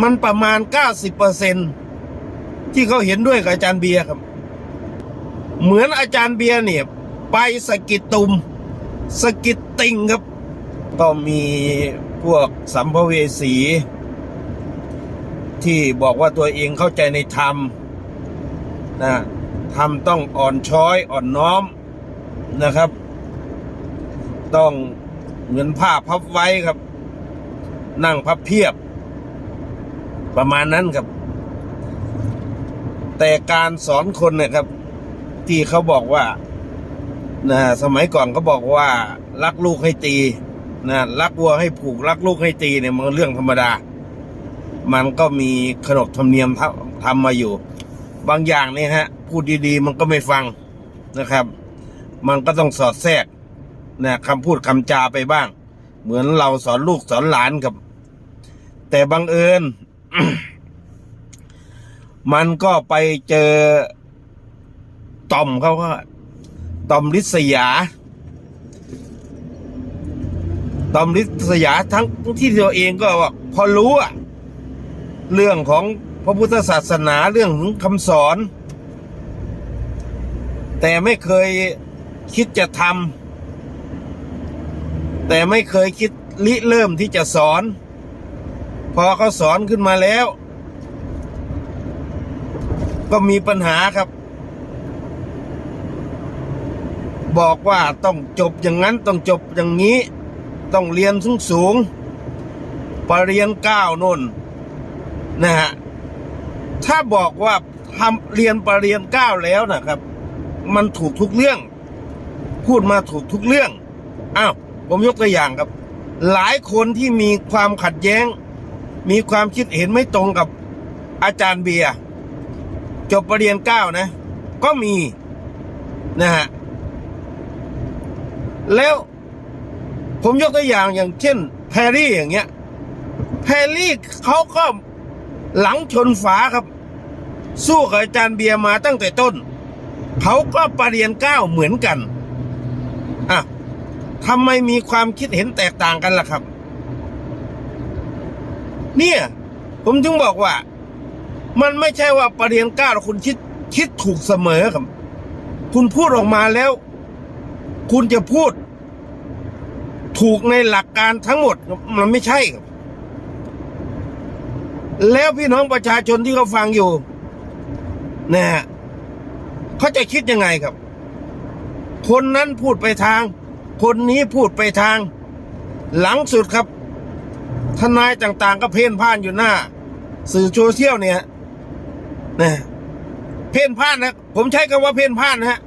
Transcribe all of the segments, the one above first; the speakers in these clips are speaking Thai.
มันประมาณเก้าสิบเปอร์เซ็นที่เขาเห็นด้วยกับอาจารย์เบียร์ครับ เหมือนอาจารย์เบียร์เนี่ย ไปสกิดตุมสกิดติงครับ ก็มีพวกสัมภเวสี ที่บอกว่าตัวเองเข้าใจในธรรมนะธรรมต้องอ่อนช้อยอ่อนน้อมนะครับ ต้องเหมือนผ้าพับไว้ครับ นั่งพับเพียบ ประมาณนั้นครับ แต่การสอนคนเนี่ยครับ ที่เขาบอกว่านะสมัยก่อนเขาบอกว่า รักลูกให้ตีนะรักวัวให้ผูก รักลูกให้ตีเนี่ยมันเรื่องธรรมดา มันก็มีขนบธรรมเนียมทำมาอยู่ บางอย่างเนี่ยฮะ พูดดีๆ มันก็ไม่ฟังนะครับ มันก็ต้องสอดแทรกนะคำพูดคำจาไปบ้าง เหมือนเราสอนลูกสอนหลานครับ แต่บังเอิญ มันก็ไปเจอต่อมเขาก็ต่อมลิษยาต่อมลิษยาทั้งที่ตัวเองก็ว่าพอรู้อะเรื่องของพระพุทธศาสนาเรื่องของคำสอน แต่ไม่เคยคิดจะทำแต่ไม่เคยคิดริเริ่มที่จะสอน พอเขาสอนขึ้นมาแล้ว ก็มีปัญหาครับ บอกว่าต้องจบอย่างนั้นต้องจบอย่างนี้ ต้องเรียนสูงสูงปรริญญาเก้าโนนนะฮะถ้าบอกว่าทำเรียนปรริญญาเก้าแล้วนะครับ มันถูกทุกเรื่อง พูดมาถูกทุกเรื่องอ้าวผมยกตัวอย่างครับ หลายคนที่มีความขัดแย้ง มีความคิดเห็นไม่ตรงกับอาจารย์เบียร์จบปรริญญาเก้านะ ก็มีนะฮะแล้วผมยกตัวอย่างอย่างเช่นแพรรี่อย่างเงี้ยแพรรี่เขาก็หลังชนฝาครับ สู้กับอาจารย์เบียร์มาตั้งแต่ต้น เขาก็ปรริญญาเก้าเหมือนกันอะทำไมมีความคิดเห็นแตกต่างกันล่ะครับ เนี่ย ผมจึงบอกว่า มันไม่ใช่ว่าประเด็นก้าคุณคิดคิดถูกเสมอครับ คุณพูดออกมาแล้ว คุณจะพูด ถูกในหลักการทั้งหมด มันไม่ใช่ครับ แล้วพี่น้องประชาชนที่เขาฟังอยู่นะฮะเขาจะคิดยังไงครับ คนนั้นพูดไปทาง คนนี้พูดไปทาง หลังสุดครับ ทนายต่างๆ ก็เพ่นพ่านอยู่หน้า สื่อโซเชียลเนี่ยนะเพ่นพ่านนะ ผมใช้คำว่าเพ่นพ่านนะฮะ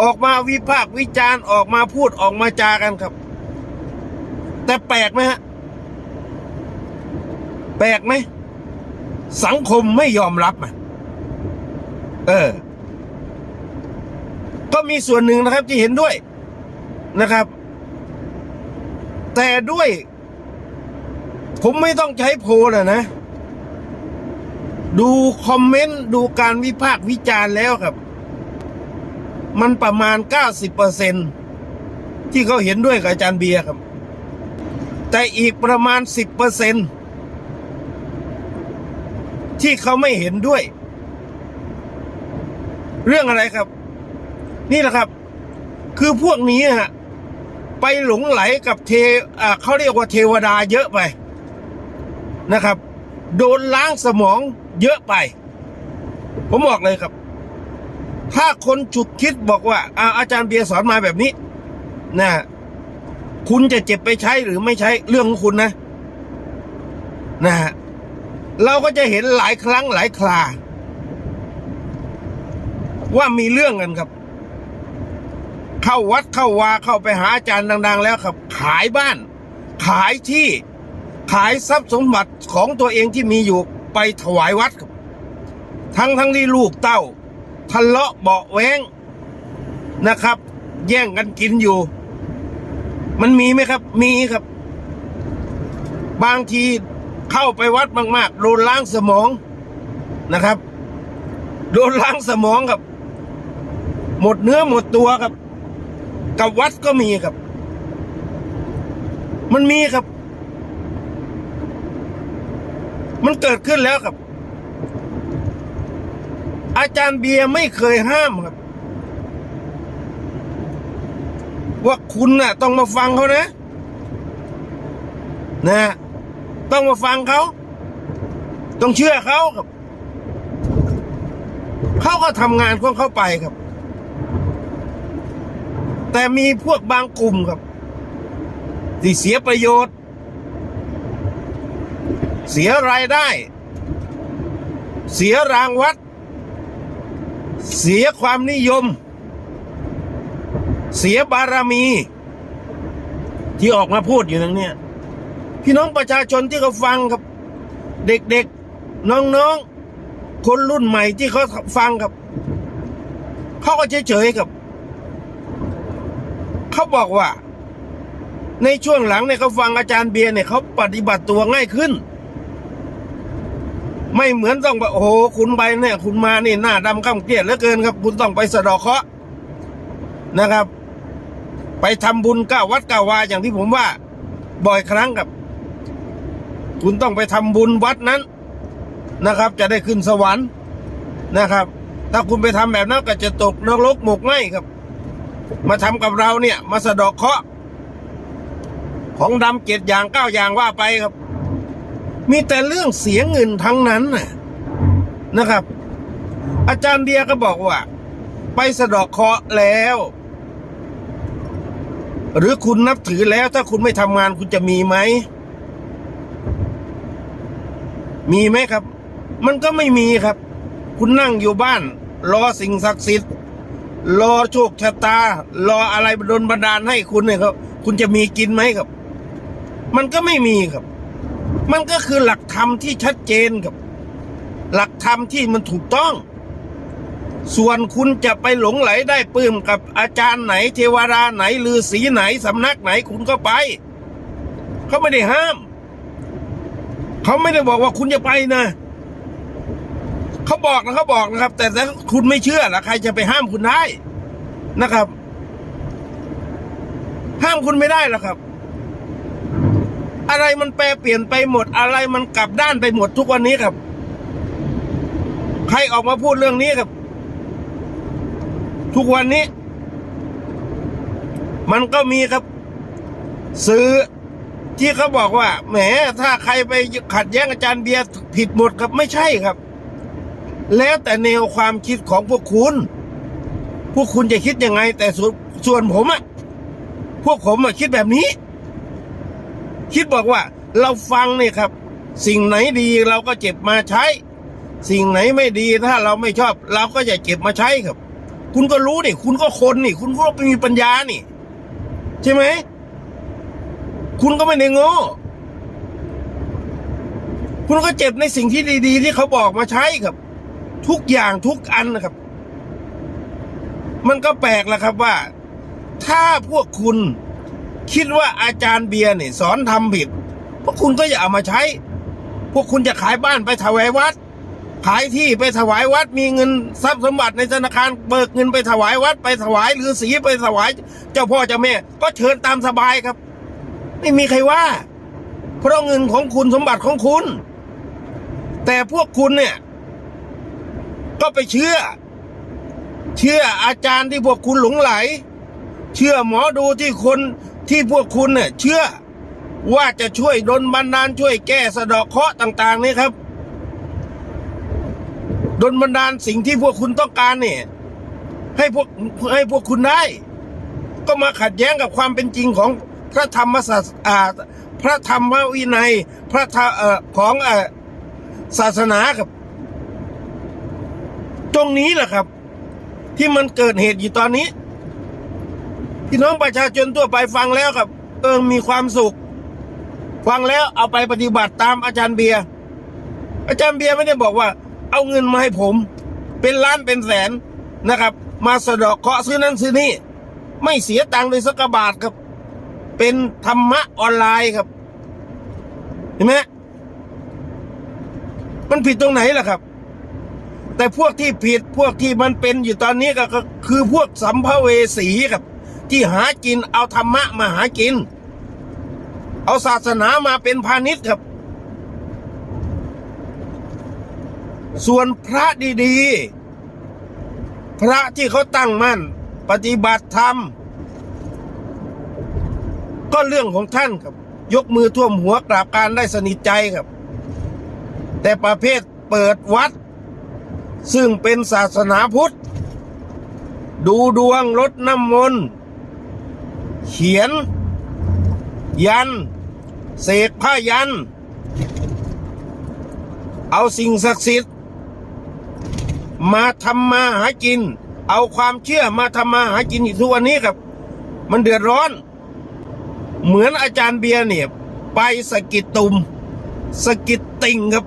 ออกมาวิพากษ์วิจารณ์ออกมาพูดออกมาจากันครับ แต่แปลกไหมฮะ แปลกไหม สังคมไม่ยอมรับอะเออ ก็มีส่วนหนึ่งนะครับที่เห็นด้วยนะครับ แต่ด้วย ผมไม่ต้องใช้โพลนะนะ ดูคอมเมนต์ ดูการวิพากษ์วิจารณ์แล้วครับ มันประมาณ 90เปอร์เซ็นที่เขาเห็นด้วยกับอาจารย์เบียร์ครับ แต่อีกประมาณ 10เปอร์เซ็นที่เขาไม่เห็นด้วย เรื่องอะไรครับ นี่แหละครับ คือพวกนี้ฮะ ไปหลงไหลกับเทอ่าเขาเรียกว่าเทวดาเยอะไปนะครับ โดนล้างสมองเยอะไป ผมบอกเลยครับ ถ้าคนฉุกคิดบอกว่าอาอาจารย์เบียร์สอนมาแบบนี้นะคุณจะเจ็บไปใช้หรือไม่ใช้เรื่องของคุณนะ นะฮะเราก็จะเห็นหลายครั้งหลายครา ว่ามีเรื่องกันครับ เข้าวัดเข้าวาเข้าไปหาอาจารย์ดัง ๆ แล้วครับ ขายบ้าน ขายที่ขายทรัพย์สมบัติของตัวเองที่มีอยู่ไปถวายวัดครับทั้งทั้งที่ลูกเต้าทะเลาะเบาแวงนะครับ แย่งกันกินอยู่ มันมีไหมครับ มีครับ บางทีเข้าไปวัดมาก ๆ โดนล้างสมองนะครับ โดนล้างสมองครับ หมดเนื้อหมดตัวครับ กับวัดก็มีครับ มันมีครับ มันเกิดขึ้นแล้วครับ อาจารย์เบียร์ไม่เคยห้ามครับ ว่าคุณน่ะ ต้องมาฟังเขานะ นะ ต้องมาฟังเขา ต้องเชื่อเขาครับ เขาก็ทำงานของเขาไปครับ แต่มีพวกบางกลุ่มครับ ที่เสียประโยชน์ เสียรายได้ เสียรางวัด เสียความนิยม เสียบารมี ที่ออกมาพูดอยู่นั้นเนี่ยพี่น้องประชาชนที่เขาฟังครับ เด็กๆ น้องๆ คนรุ่นใหม่ที่เขาฟังครับ เขาก็เฉยๆครับ เขาบอกว่า ในช่วงหลังเนี่ยเขาฟังอาจารย์เบียร์เนี่ยเขาปฏิบัติตัวง่ายขึ้น ไม่เหมือนต้องโอ้โหคุณไปเนี่ย คุณมานี่หน้าดำข้ามเกลียดเหลือเกินครับ คุณต้องไปสะดอกเคราะห์นะครับ ไปทำบุญก้าวัดก้าวาอย่างที่ผมว่า บ่อยครั้งครับ คุณต้องไปทำบุญวัดนั้นนะครับ จะได้ขึ้นสวรรค์นะครับ ถ้าคุณไปทำแบบนั้นก็จะตกนรกหมกไหมครับ มาทำกับเราเนี่ย มาสะดอกเคาะ ของดำเจ็ดอย่างเก้าอย่างว่าไปครับ มีแต่เรื่องเสียเงินทั้งนั้นน่ะนะครับ อาจารย์เบียร์ก็บอกว่า ไปสะดอกเคาะแล้ว หรือคุณนับถือแล้วถ้าคุณไม่ทำงานคุณจะมีไหม มีไหมครับ มันก็ไม่มีครับ คุณนั่งอยู่บ้าน รอสิ่งศักดิ์สิทธิ์ รอโชคชะตา รออะไรดลบันดาลให้คุณเนี่ยครับ คุณจะมีกินไหมครับ มันก็ไม่มีครับ มันก็คือหลักธรรมที่ชัดเจนครับ หลักธรรมที่มันถูกต้อง ส่วนคุณจะไปหลงไหลได้ปลื้มกับอาจารย์ไหน เทวดาไหนลือศีไหนสำนักไหนคุณก็ไป เขาไม่ได้ห้าม เขาไม่ได้บอกว่าคุณจะไปนะ เขาบอกนะเขาบอกนะครับ แต่ถ้าคุณไม่เชื่อละใครจะไปห้ามคุณได้นะครับ ห้ามคุณไม่ได้หรอกครับ อะไรมันแปรเปลี่ยนไปหมด อะไรมันกลับด้านไปหมดทุกวันนี้ครับ ใครออกมาพูดเรื่องนี้ครับ ทุกวันนี้ มันก็มีครับ ซื้อที่เขาบอกว่าแหมถ้าใครไปขัดแย้งอาจารย์เบียร์ผิดหมดครับไม่ใช่ครับ แล้วแต่แนวความคิดของพวกคุณ พวกคุณจะคิดยังไง แต่ส่วนส่วนผมอะพวกผมอะคิดแบบนี้ คิดบอกว่า เราฟังเนี่ยครับ สิ่งไหนดีเราก็เจ็บมาใช้ สิ่งไหนไม่ดีถ้าเราไม่ชอบ เราก็จะเก็บมาใช้ครับ คุณก็รู้นี่คุณก็คนนี่ คุณก็มีปัญญานี่ ใช่ไหมคุณก็ไม่ได้โง่คุณก็เจ็บในสิ่งที่ดี ๆ ที่เขาบอกมาใช้ครับ ทุกอย่างทุกอันนะครับ มันก็แปลกแหละครับว่า ถ้าพวกคุณคิดว่าอาจารย์เบียร์เนี่ยสอนทำผิด พวกคุณก็อย่าเอามาใช้ พวกคุณจะขายบ้านไปถวายวัด ขายที่ไปถวายวัด มีเงินทรัพย์สมบัติในธนาคารเบิกเงินไปถวายวัด ไปถวายหรือสีไปถวาย เจ้าพ่อเจ้าแม่ ก็เชิญตามสบายครับ ไม่มีใครว่า เพราะเงินของคุณสมบัติของคุณ แต่พวกคุณเนี่ย ก็ไปเชื่อ เชื่ออาจารย์ที่พวกคุณหลงไหล เชื่อหมอดูที่คนที่พวกคุณเนี่ยเชื่อว่าจะช่วยดลบันดาลช่วยแก้สะดาะเคราะห์ต่าง ๆ นี่ครับดลบันดาลสิ่งที่พวกคุณต้องการเนี่ยให้พวกให้พวกคุณได้ ก็มาขัดแย้งกับความเป็นจริงของพระธรรมศาสอาพระธรรมวินัย พระธรรมของศาสนาครับ ตรงนี้แหละครับ ที่มันเกิดเหตุอยู่ตอนนี้พี่น้องประชาชนทั่วไปฟังแล้วครับ เออมีความสุข ฟังแล้วเอาไปปฏิบัติตามอาจารย์เบียร์อาจารย์เบียร์ไม่ได้บอกว่า เอาเงินมาให้ผม เป็นล้านเป็นแสนนะครับ มาสะเดอกเคราะห์ซื้อนั้นซื้อนี่ ไม่เสียตังค์เลยสักบาทครับ เป็นธรรมะออนไลน์ครับ เห็นไหมมันผิดตรงไหนล่ะครับ แต่พวกที่ผิดพวกที่มันเป็นอยู่ตอนนี้ก็คือพวกสัมภเวสีครับ ที่หากินเอาธรรมะมาหากิน เอาศาสนามาเป็นพาณิชย์ครับ ส่วนพระดีๆ พระที่เขาตั้งมั่น ปฏิบัติธรรม ก็เรื่องของท่านครับ ยกมือท่วมหัวกราบการได้สนิทใจครับ แต่ประเภทเปิดวัด ซึ่งเป็นศาสนาพุทธ ดูดวงลดน้ำมนต์เขียน ยันเสกผ้ายัน เอาสิ่งศักดิ์สิทธิ์ มาทำมาหากิน เอาความเชื่อมาทำมาหากินอยู่ทุกวันนี้ครับ มันเดือดร้อน เหมือนอาจารย์เบียร์เนี่ย ไปสกิดตุ่มสกิดติ่งครับ